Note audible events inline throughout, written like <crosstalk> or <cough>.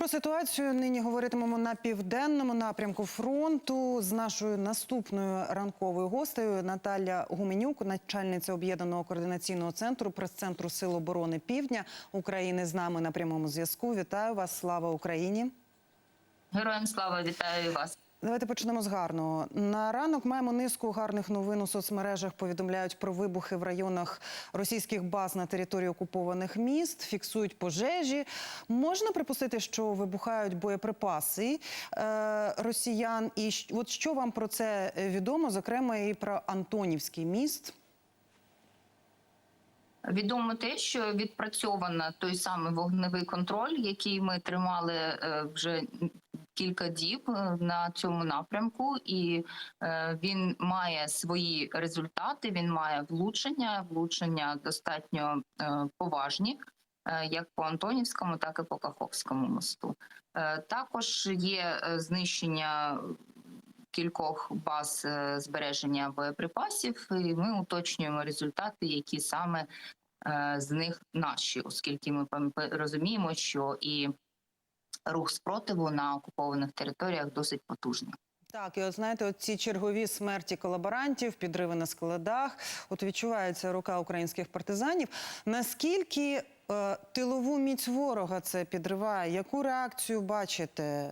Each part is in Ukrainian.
Про ситуацію нині говоритимемо на південному напрямку фронту з нашою наступною ранковою гостею Наталя Гуменюк, начальниця об'єднаного координаційного центру прес-центру Сил оборони Півдня України. З нами на прямому зв'язку. Вітаю вас! Слава Україні! Героям слава вітаю вас. Давайте почнемо з гарного. На ранок маємо низку гарних новин у соцмережах. Повідомляють про вибухи в районах російських баз на території окупованих міст, фіксують пожежі. Можна припустити, що вибухають боєприпаси е, росіян. І от що вам про це відомо, зокрема і про Антонівський міст. Відомо те, що відпрацьовано той самий вогневий контроль, який ми тримали е, вже кілька діб е, на цьому напрямку, і е, він має свої результати. Він має влучення, влучення достатньо е, поважні. Як по Антонівському, так і по Каховському мосту. Також є знищення кількох баз збереження боєприпасів, і ми уточнюємо результати, які саме з них наші, оскільки ми розуміємо, що і рух спротиву на окупованих територіях досить потужний. Так, і от знаєте, от ці чергові смерті колаборантів, підриви на складах, от відчувається рука українських партизанів. Наскільки е, тилову міць ворога це підриває? Яку реакцію бачите?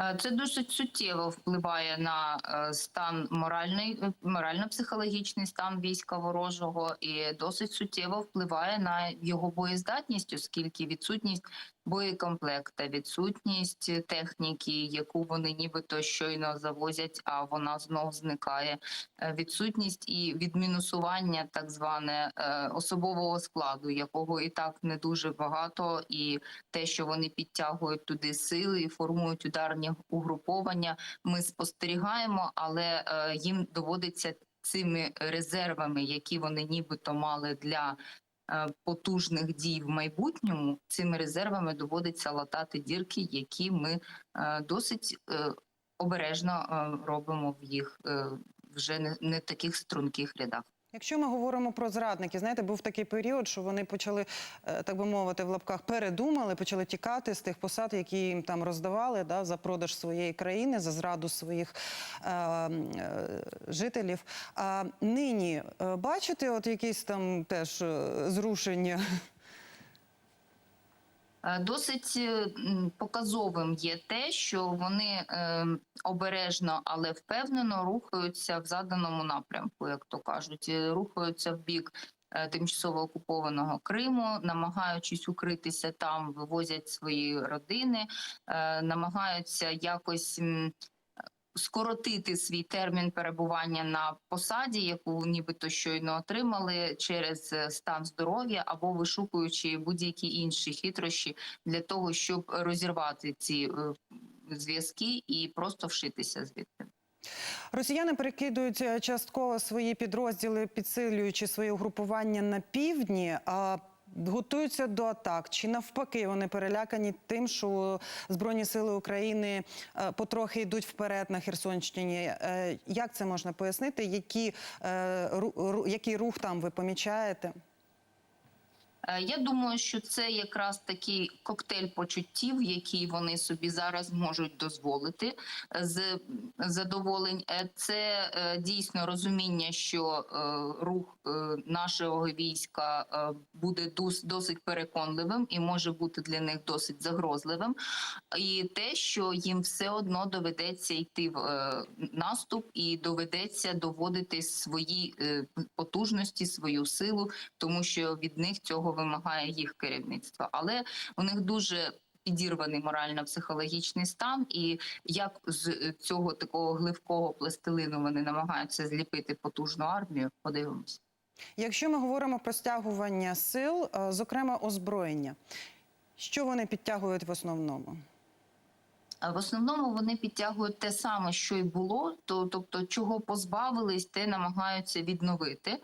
Е, Це досить суттєво впливає на е, стан моральний, е, морально-психологічний стан війська ворожого, і досить суттєво впливає на його боєздатність, оскільки відсутність боєкомплекта, відсутність техніки, яку вони нібито щойно завозять, а вона знов зникає. Відсутність і відмінусування, так зване особового складу, якого і так не дуже багато, і те, що вони підтягують туди сили і формують ударні угруповання, ми спостерігаємо, але е, їм доводиться цими резервами, які вони нібито мали для е, потужних дій в майбутньому, цими резервами доводиться латати дірки, які ми е, досить обережно робимо в їх вже не таких струнких рядах. Якщо ми говоримо про зрадників, знаєте, був такий період, що вони почали, е, так би мовити, в лапках передумали, почали тікати з тих посад, які їм там роздавали да, за продаж своєї країни, за зраду своїх е, е, жителів. А нині е, бачите, от якісь там теж е, зрушення? Е, Досить е, показовим є те, що вони е, обережно, але впевнено рухаються в заданому напрямку, як то кажуть, рухаються в бік тимчасово окупованого Криму, намагаючись укритися там, вивозять свої родини, намагаються якось. Скоротити свій термін перебування на посаді, яку нібито щойно отримали через е, стан здоров'я або вишукуючи будь-які інші хитрощі для того, щоб розірвати ці е, зв'язки і просто вшитися звідти. Росіяни перекидують е, частково свої підрозділи, підсилюючи свої угрупування на півдні. Готуються до атак. Чи навпаки вони перелякані тим, що Збройні сили України е, потрохи йдуть вперед на Херсонщині? Е, Як це можна пояснити? Які, е, який рух там ви помічаєте? Е, Я думаю, що це якраз такий коктейль почуттів, який вони собі зараз можуть дозволити е, з задоволень. Е, Це дійсно розуміння, що рух нашого війська буде досить переконливим і може бути для них досить загрозливим. І те, що їм все одно доведеться йти в наступ і доведеться доводити свої потужності, свою силу, тому що від них цього вимагає їх керівництво. Але у них дуже підірваний морально-психологічний стан, і як з цього такого гливкого пластилину вони намагаються зліпити потужну армію, подивимось. Якщо ми говоримо про стягування сил, е, зокрема озброєння, що вони підтягують в основному? В основному вони підтягують те саме, що й було, то тобто, чого позбавились, те намагаються відновити. Е,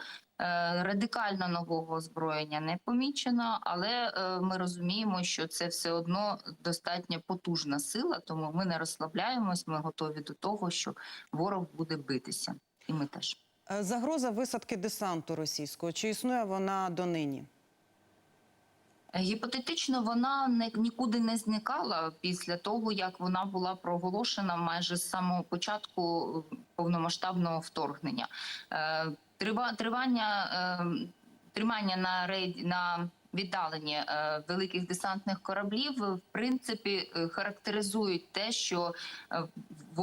Радикально нового озброєння не помічено, але е, ми розуміємо, що це все одно достатньо потужна сила, тому ми не розслабляємось. Ми готові до того, що ворог буде битися, і ми теж. Е, Загроза висадки десанту російського. Чи існує вона донині? Гіпотетично вона не нікуди не зникала після того, як вона була проголошена майже з самого початку е, повномасштабного вторгнення. Е, трива- Тривання е, тримання на рейд на віддаленні е, великих десантних кораблів в принципі характеризують те, що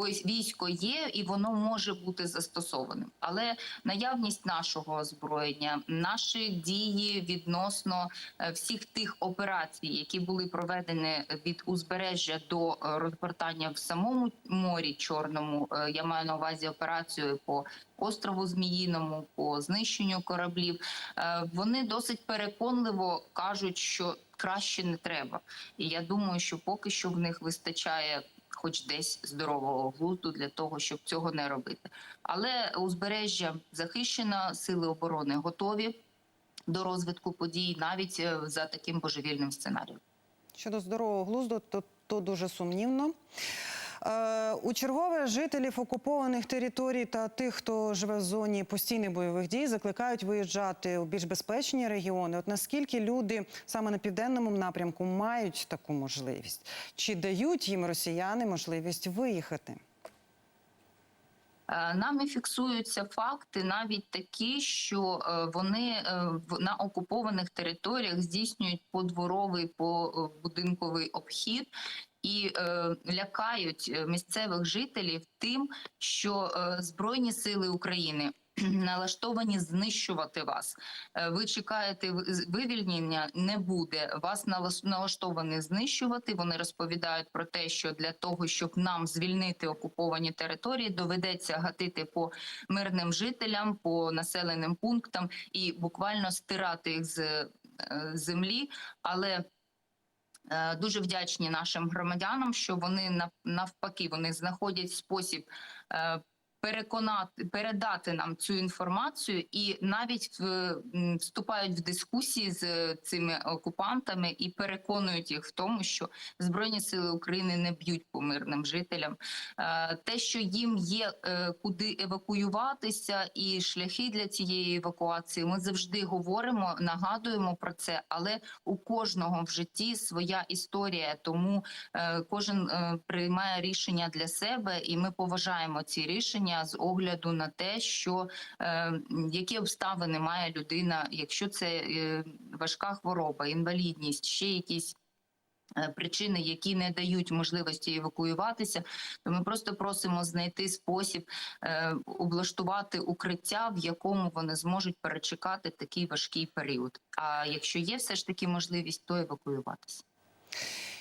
військо є і воно може бути застосованим. Але наявність нашого озброєння, наші дії відносно е, всіх тих операцій, які були проведені від узбережжя до е, розгортання в самому морі Чорному, е, я маю на увазі операцію по острову Зміїному, по знищенню кораблів. Вони досить переконливо кажуть, що краще не треба. І я думаю, що поки що в них вистачає. Хоч десь здорового глузду для того, щоб цього не робити, але узбережжя захищено, сили оборони готові до розвитку подій, навіть е, за таким божевільним сценарієм. Щодо здорового глузду, то, то дуже сумнівно. Е, у чергове жителів окупованих територій та тих, хто живе в зоні постійних бойових дій, закликають виїжджати у більш безпечні регіони. От наскільки люди саме на південному напрямку мають таку можливість? Чи дають їм росіяни можливість виїхати? Е, Нами фіксуються факти, навіть такі, що е, вони на окупованих територіях здійснюють подворовий побудинковий обхід і е, лякають е, місцевих жителів тим, що е, Збройні сили України. <clears throat> Налаштовані знищувати вас. Е, Ви чекаєте вивільнення, не буде. Вас налаштовані знищувати. Вони розповідають про те, що для того, щоб нам звільнити окуповані території, доведеться гатити по мирним жителям, по населеним пунктам і буквально стирати їх з е, землі. Але Дуже вдячні нашим громадянам, що вони навпаки вони знаходять спосіб е, переконати передати нам цю інформацію, і навіть вступають в дискусії з цими окупантами і переконують їх в тому, що збройні сили України не б'ють по мирним жителям. Е, Те, що їм є е, куди евакуюватися, і шляхи для цієї евакуації, ми завжди говоримо, нагадуємо про це, але у кожного в житті своя історія, тому е, кожен приймає рішення для себе, і ми поважаємо ці рішення з огляду на те, що е, які обставини має людина, якщо це е, важка хвороба, інвалідність, ще якісь. е, Причини, які не дають можливості евакуюватися, то ми просто просимо знайти спосіб облаштувати укриття, в якому вони зможуть перечекати такий важкий період. А якщо є все ж таки можливість, то евакуюватися.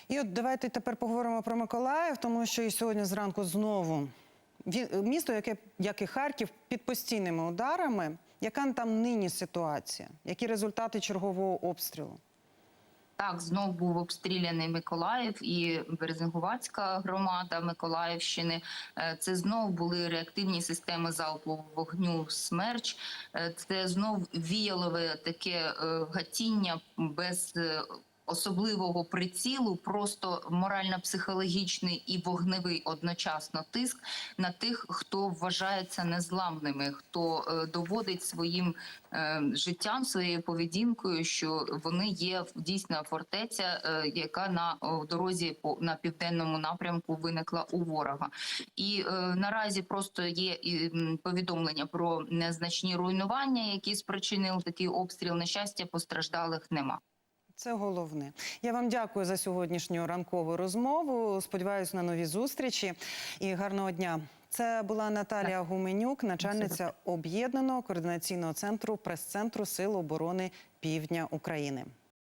І от давайте тепер поговоримо про Миколаїв, тому що і сьогодні зранку знову місто, яке як і Харків, під постійними ударами. Яка там нині ситуація? Які результати чергового обстрілу? Так, знов був обстріляний Миколаїв і Березингуватська громада Миколаївщини. Е, Це знов були реактивні системи залпового вогню «Смерч». Е, Це знов віялове таке е, гатіння без особливого прицілу, просто морально-психологічний і вогневий одночасно тиск на тих, хто вважається незламними, хто е, доводить своїм е, життям, своєю поведінкою, що вони є дійсно фортеця, е, яка на дорозі на південному напрямку виникла у ворога. І наразі просто є повідомлення про незначні руйнування, які спричинили такий обстріл. На щастя, постраждалих нема. Це головне. Я вам дякую за сьогоднішню ранкову розмову. Сподіваюся на нові зустрічі і гарного дня. Це була Наталія Гуменюк, начальниця об'єднаного координаційного центру прес-центру Сил оборони Півдня України.